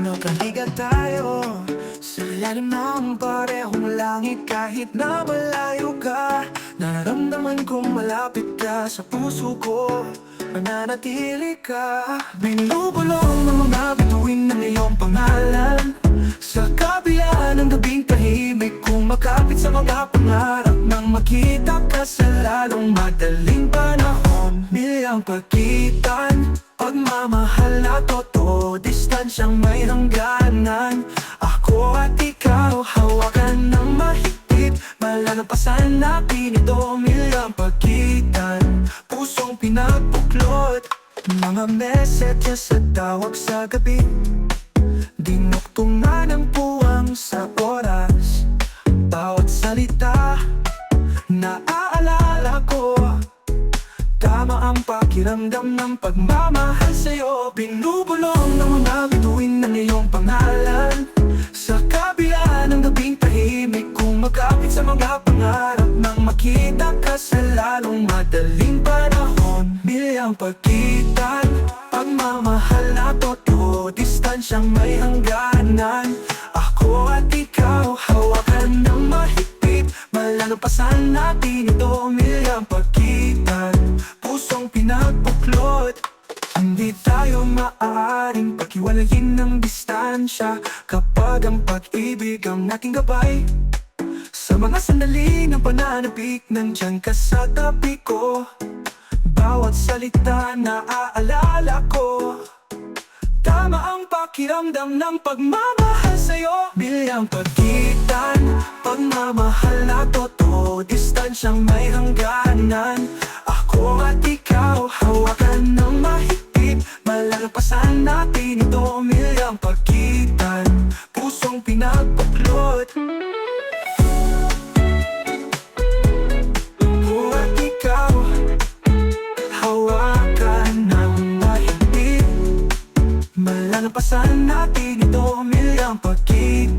Nagkaliga tayo. Sa ilalim ng parehong langit Kahit na malayo ka Nararamdaman kong malapit ka Sa puso ko. Mananatili ka. Binubulong ng mga bituin ng iyong pangalan. Sa kabila ng gabing tahimik Kung makapit sa mga pangarap Nang makita ka sa lalong madaling panahon. Milyang pagkitan Pagmamahal totoo Distansyang may hangganan. Ako at ikaw Hawakan ng mahigpit. Malalampasan natin ito Milyang pagkitan Pusong pinagbuklod Mga messenger sa tawag sa gabi. Dinuktungan ang pakiramdam ng pagmamahal sa'yo. Binubulong ng mga bituin ng iyong pangalan. Sa kabila ng gabing tahimik Kung magkapit sa mga pangarap Nang makita ka sa lalong madaling panahon. Milyang pagkitan Pagmamahal na totoo Distansyang may hangganan. Ako at ikaw Hawakan ng mahigpit Malalampasan natin ito. Milyang pagkitan maaaring Paghiwalayin ng distansya Kapag ang pag-ibig ang ating gabay. Sa mga sandali ng pananabik Nandyan ka sa tabi ko. Bawat salita na aalala ko. Tama ang pakiramdam ng pagmamahal sa'yo. Bilang pagkitan Pagmamahal na totoo Distansyang may hangganan. Ako at ikaw Hawakan ng Malalampasan natin ito Milyang pinagbuklod